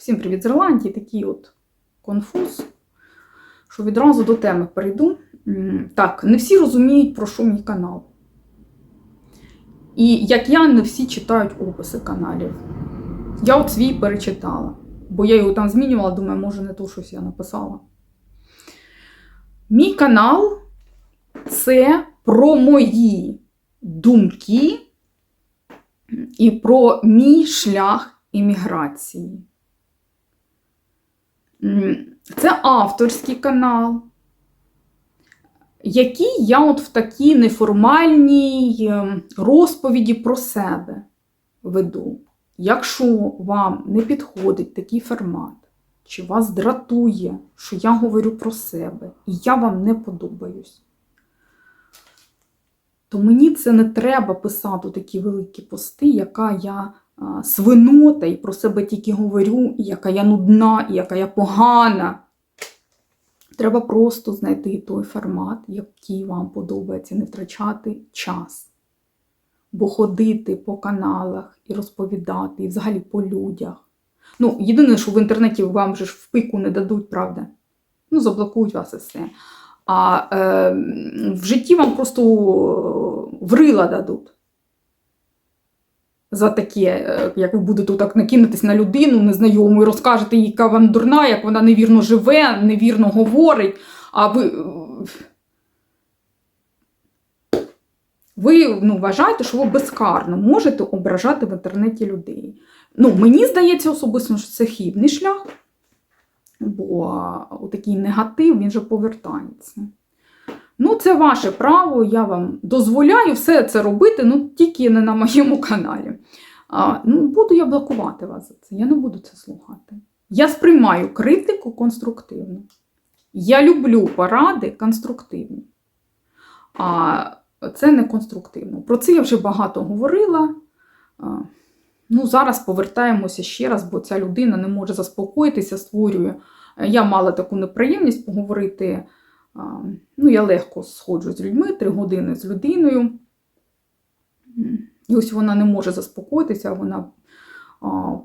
Всім привіт з Ірландії, такий от конфуз, що відразу до теми перейду. Так, не всі розуміють, про що мій канал. І як я, не всі читають описи каналів. Я от свій перечитала, бо я його там змінювала, думаю, може, не то щось я написала. Мій канал це про мої думки і про мій шлях імміграції. Це авторський канал, який я от в такій неформальній ем, розповіді про себе веду. Якщо вам не підходить такий формат, чи вас дратує, що я говорю про себе, і я вам не подобаюсь, то мені це не треба писати такі великі пости, яка я свинота і про себе тільки говорю, і яка я нудна, і яка я погана. Треба просто знайти той формат, який вам подобається, не втрачати час. Бо ходити по каналах і розповідати, і взагалі по людях. Ну, єдине, що в інтернеті вам же ж в пику не дадуть, правда? Ну, заблокують вас і все. А е, в житті вам просто врила дадуть. За таке, е, як ви будете так накинутись на людину незнайому і розкажете їй, яка вона дурна, як вона невірно живе, невірно говорить, а ви. е, Ви ну, вважаєте, що ви безкарно можете ображати в інтернеті людей. Ну, мені здається особисто, що це хибний шлях, бо такий негатив він же повертається. Ну, це ваше право, я вам дозволяю все це робити, ну тільки не на моєму каналі. А, ну, Буду я блокувати вас за це, я не буду це слухати. Я сприймаю критику конструктивно. Я люблю поради конструктивні. А це не конструктивно. Про це я вже багато говорила. Ну, зараз повертаємося ще раз, бо ця людина не може заспокоїтися, створює. Я мала таку неприємність поговорити. Ну, я легко сходжу з людьми, три години з людиною. І ось вона не може заспокоїтися, вона а,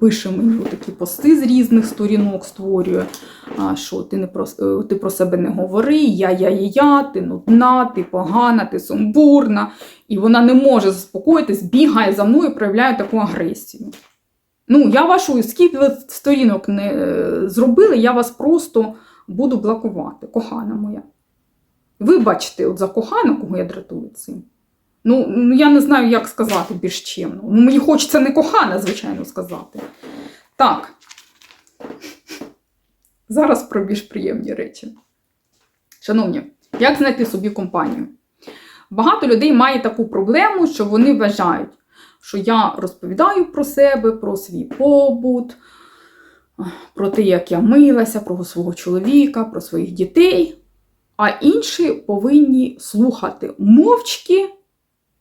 пише мені такі пости з різних сторінок, створює, а, що ти, не про, е, ти про себе не говори, я, я, я, ти нудна, ти погана, ти сумбурна. І вона не може заспокоїтись, бігає за мною, і проявляє таку агресію. Ну, я вашу, скільки ви сторінок не е, зробили, я вас просто буду блокувати, кохана моя. Вибачте, от за кохану, кого я дратую цим. Ну, ну, я не знаю, як сказати більш чимно. Ну, мені хочеться не кохана, звичайно, сказати. Так. Зараз про більш приємні речі. Шановні, як знайти собі компанію? Багато людей має таку проблему, що вони вважають, що я розповідаю про себе, про свій побут, про те, як я милася, про свого чоловіка, про своїх дітей. А інші повинні слухати мовчки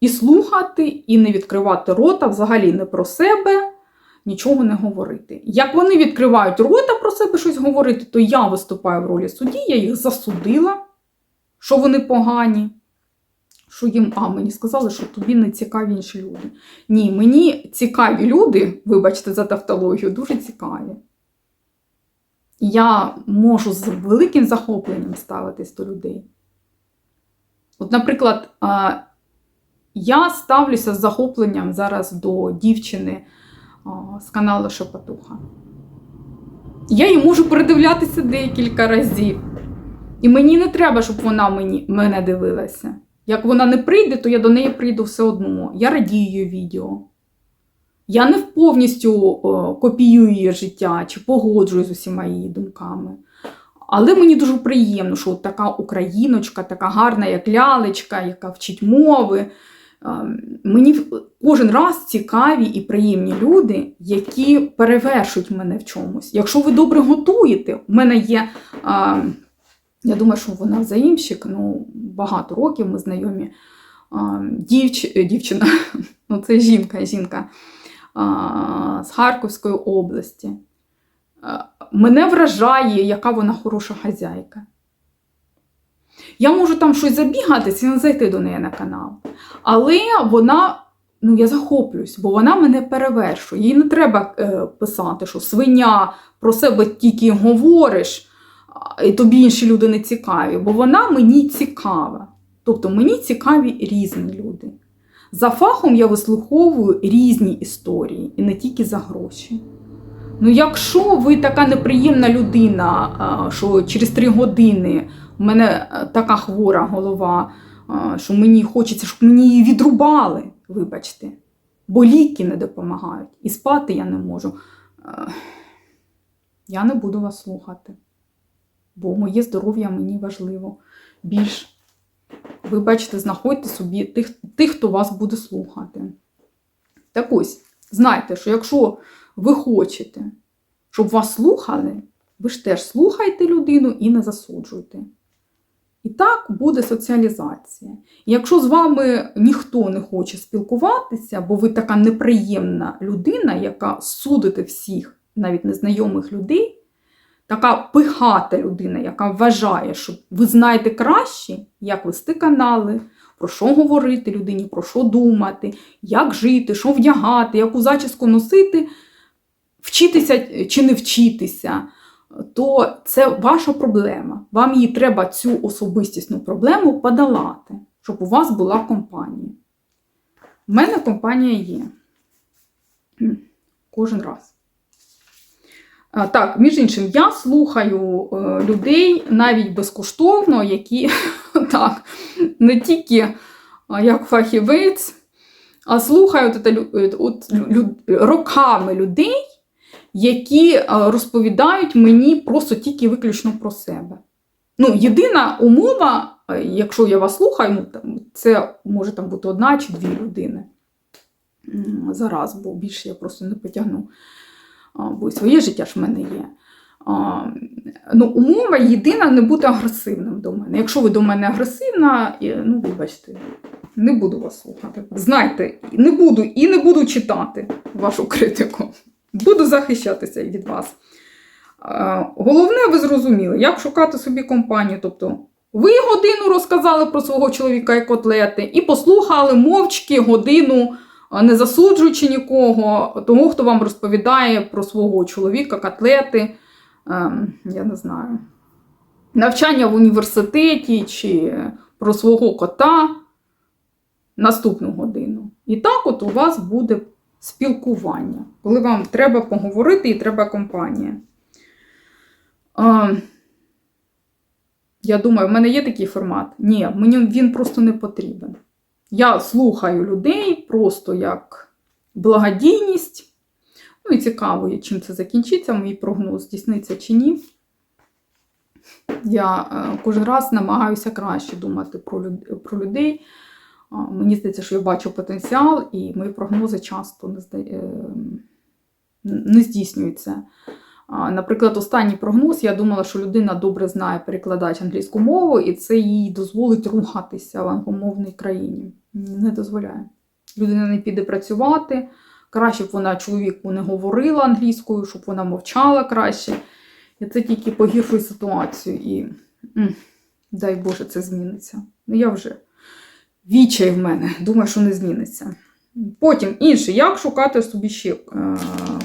і слухати, і не відкривати рота взагалі не про себе, нічого не говорити. Як вони відкривають рота про себе щось говорити, то я виступаю в ролі судді, я їх засудила, що вони погані. Що їм, а мені сказали, що тобі не цікаві інші люди. Ні, мені цікаві люди, вибачте за тавтологію, дуже цікаві. Я можу з великим захопленням ставитись до людей. От, наприклад, я ставлюся з захопленням зараз до дівчини з каналу Шепотуха. Я її можу передивлятися декілька разів. І мені не треба, щоб вона мені, мене дивилася. Як вона не прийде, то я до неї прийду все одно. Я радію її відео. Я не повністю о, копіюю її життя чи погоджуюсь з усіма її думками. Але мені дуже приємно, що от така україночка, така гарна, як лялечка, яка вчить мови. Ем, Мені кожен раз цікаві і приємні люди, які перевершують мене в чомусь. Якщо ви добре готуєте, у мене є. ем, я думаю, що вона взаємщик, ну, багато років ми знайомі. А, Дівч, е, дівчина, ну це жінка, жінка а, з Харківської області. А, Мене вражає, яка вона хороша хазяйка. Я можу там щось забігатися і не зайти до неї на канал. Але вона ну, я захоплююсь, бо вона мене перевершує. Їй не треба е, писати, що свиня про себе тільки говориш, і тобі інші люди не цікаві, бо вона мені цікава. Тобто мені цікаві різні люди. За фахом я вислуховую різні історії і не тільки за гроші. Ну, якщо ви така неприємна людина, що через три години в мене така хвора голова, що мені хочеться, щоб мені її відрубали, вибачте, бо ліки не допомагають, і спати я не можу. Я не буду вас слухати, бо моє здоров'я мені важливо більш. Ви бачите, знаходьте собі тих, тих, хто вас буде слухати. Так ось, знайте, що якщо ви хочете, щоб вас слухали, ви ж теж слухайте людину і не засуджуйте. І так буде соціалізація. Якщо з вами ніхто не хоче спілкуватися, бо ви така неприємна людина, яка судите всіх, навіть незнайомих людей, така пихата людина, яка вважає, що ви знаєте краще, як вести канали, про що говорити людині, про що думати, як жити, що вдягати, яку зачіску носити, вчитися чи не вчитися, то це ваша проблема. Вам її треба цю особистісну проблему подолати, щоб у вас була компанія. У мене компанія є. Кожен раз. Так, між іншим, я слухаю е, людей навіть безкоштовно, які так, не тільки як фахівець, а слухаю от, е, от, лю- роками людей, які е, розповідають мені просто тільки виключно про себе. Ну, єдина умова, е, якщо я вас слухаю, ну, це може там бути одна чи дві людини зараз, бо більше я просто не потягну. Бо і своє життя ж в мене є. А, ну, умова єдина не бути агресивним до мене. Якщо ви до мене агресивна, ну, вибачте, не буду вас слухати. Знайте, не буду і не буду читати вашу критику. Буду захищатися від вас. Головне, ви зрозуміли, як шукати собі компанію. Тобто, ви годину розказали про свого чоловіка і котлети, і послухали мовчки годину не засуджуючи нікого, того, хто вам розповідає про свого чоловіка, котлети, я не знаю, навчання в університеті чи про свого кота наступну годину. І так от у вас буде спілкування, коли вам треба поговорити і треба компанія. Ем, я думаю, в мене є такий формат? Ні, мені він просто не потрібен. Я слухаю людей просто як благодійність. Ну і цікаво, чим це закінчиться, мій прогноз здійсниться чи ні. Я е, кожен раз намагаюся краще думати про людей. Мені здається, що я бачу потенціал, і мої прогнози часто не, зда... е, не здійснюються. Наприклад, останній прогноз, я думала, що людина добре знає перекладач англійську мову, і це їй дозволить рухатися в англомовній країні. Не дозволяє. Людина не піде працювати. Краще б вона чоловіку не говорила англійською, щоб вона мовчала краще. І це тільки погіршує ситуацію. І дай Боже, це зміниться. Ну, я вже відчай в мене, думаю, що не зміниться. Потім інше, як шукати собі ще е,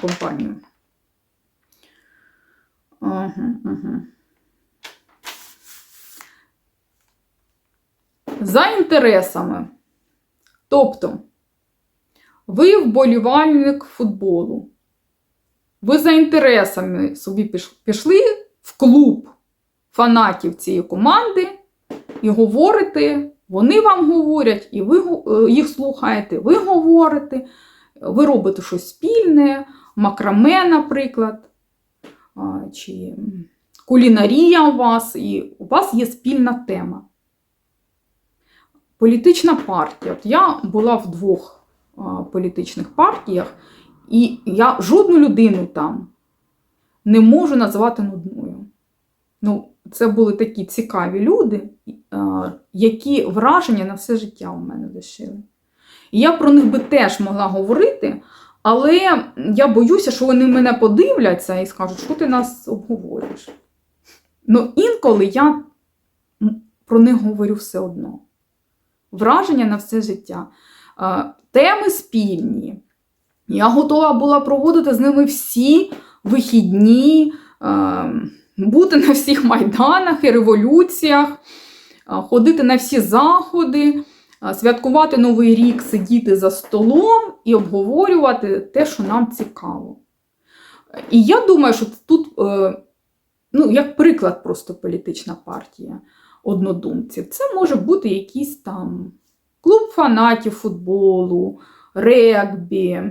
компанію? Ага, ага. За інтересами. Тобто, ви вболівальник футболу. Ви за інтересами собі пішли в клуб фанатів цієї команди і говорите, вони вам говорять, і ви е, їх слухаєте, ви говорите, ви робите щось спільне, макраме, наприклад чи кулінарія у вас, і у вас є спільна тема. Політична партія. От я була в двох політичних партіях, і я жодну людину там не можу назвати нудною. Ну, це були такі цікаві люди, які враження на все життя у мене лишили. І я про них би теж могла говорити, але я боюся, що вони мене подивляться і скажуть, що ти нас обговорюєш. Ну, інколи я про них говорю все одно. Враження на все життя. Е, Теми спільні. Я готова була проводити з ними всі вихідні, е, бути на всіх майданах і революціях, е, ходити на всі заходи, святкувати Новий рік, сидіти за столом і обговорювати те, що нам цікаво. І я думаю, що тут, е, ну, як приклад, просто політична партія однодумців, це може бути якийсь там клуб фанатів футболу, регбі,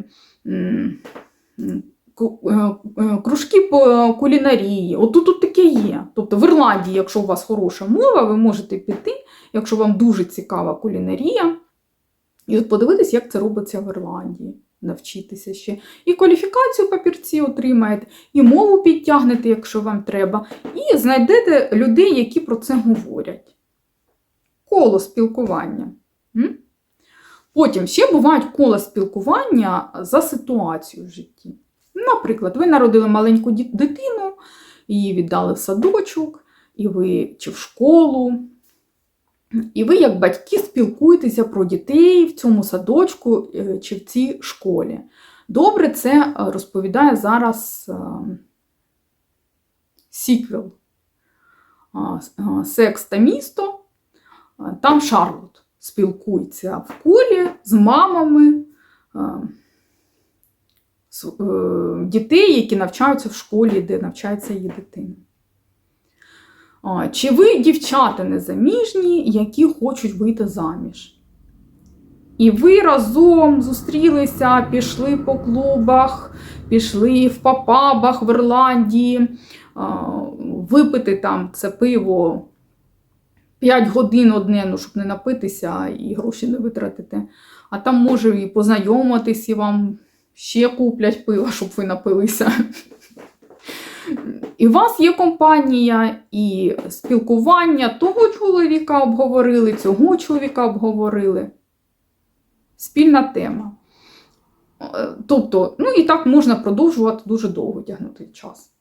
кружки по кулінарії. От тут, тут таке є. Тобто в Ірландії, якщо у вас хороша мова, ви можете піти, якщо вам дуже цікава кулінарія, і от подивитись, як це робиться в Ірландії. Навчитися ще. І кваліфікацію папірці отримаєте, і мову підтягнете, якщо вам треба, і знайдете людей, які про це говорять. Коло спілкування. М? Потім ще бувають кола спілкування за ситуацію в житті. Наприклад, ви народили маленьку дитину, її віддали в садочок, і ви чи в школу. І ви, як батьки, спілкуєтеся про дітей в цьому садочку е, чи в цій школі. Добре, це е, розповідає зараз е, сіквел Секс та місто. Там Шарлот спілкується в колі з мамами дітей, які навчаються в школі, де навчається її дитина. Чи ви дівчата незаміжні, які хочуть вийти заміж? І ви разом зустрілися, пішли по клубах, пішли в папабах в Ірландії, випити там це пиво 5 годин одне, ну, щоб не напитися і гроші не витратити. А там може і познайомитись, і вам ще куплять пива, щоб ви напилися. І у вас є компанія, і спілкування того чоловіка обговорили, цього чоловіка обговорили. Спільна тема. Е, Тобто, ну і так можна продовжувати дуже довго тягнути час.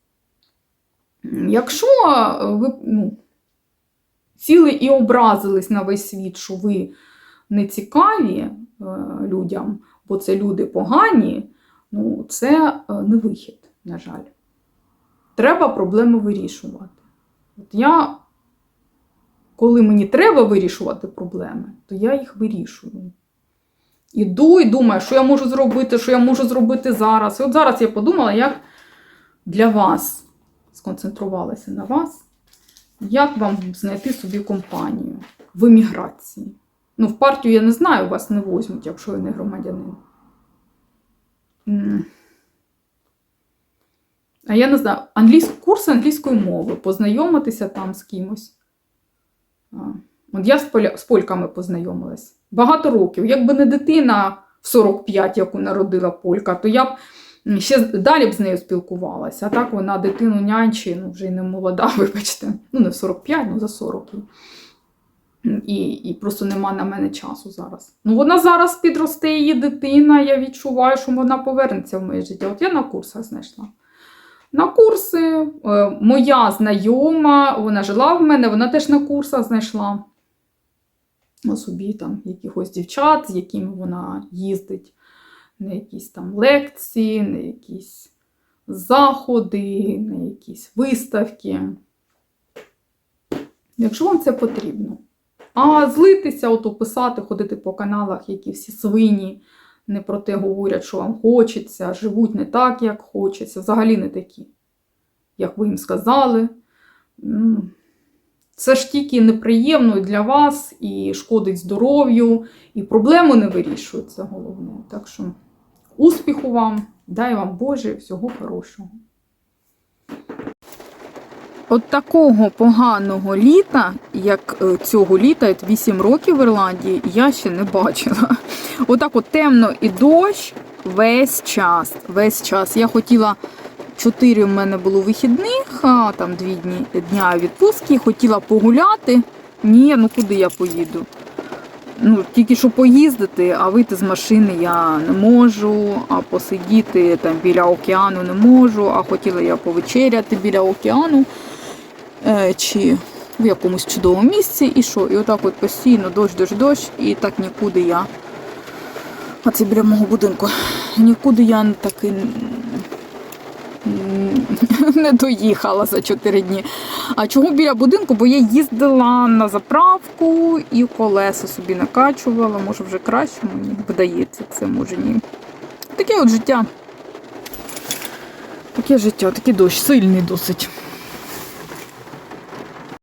Якщо е, ви ну, сіли і образились на весь світ, що ви не цікаві е, людям, бо це люди погані, ну це е, не вихід, на жаль. Треба проблеми вирішувати. От я, коли мені треба вирішувати проблеми, то я їх вирішую. Іду і думаю, що я можу зробити, що я можу зробити зараз. І от зараз я подумала, як для вас сконцентрувалася на вас, як вам знайти собі компанію в еміграції. Ну, в партію я не знаю, вас не возьмуть, якщо ви не громадянин. А я не знаю, англійсь... курс англійської мови, познайомитися там з кимось. От я з, польками познайомилась. Багато років. Якби не дитина в 45, яку народила полька, то я б ще далі б з нею спілкувалася. А так вона дитину нянчі, ну вже й не молода, вибачте. Ну, не в 45, ну за 40. І, і просто нема на мене часу зараз. Ну, вона зараз підросте її дитина, я відчуваю, що вона повернеться в моє життя. От я на курсах знайшла. На курси е, моя знайома, вона жила в мене, вона теж на курсах знайшла ну, собі там якихось дівчат, з якими вона їздить на якісь там лекції, на якісь заходи, на якісь виставки. Якщо вам це потрібно. А злитися, ото писати, ходити по каналах, які всі свині не про те говорять, що вам хочеться, живуть не так, як хочеться, взагалі не такі, як ви їм сказали. Це ж тільки неприємно для вас, і шкодить здоров'ю, і проблеми не вирішуються головне. Так що успіху вам, дай вам Боже, всього хорошого. От такого поганого літа, як е, цього літа, от 8 років в Ірландії, я ще не бачила. Отак от темно і дощ весь час. Весь час. Я хотіла 4 в мене було вихідних, а там 2 дні дня відпустки, хотіла погуляти. Ні, ну куди я поїду? Ну, тільки що поїздити, а вийти з машини я не можу, а посидіти там біля океану не можу, а хотіла я повечеряти біля океану чи в якомусь чудовому місці, і що? І отак от постійно дощ, дощ, дощ, і так нікуди я Оце біля мого будинку. Нікуди я таки н- н- не доїхала за 4 дні. А чого біля будинку? Бо я їздила на заправку і колеса собі накачувала. Може вже краще мені видається це, може ні. Таке от життя. Таке життя, такий дощ, сильний досить.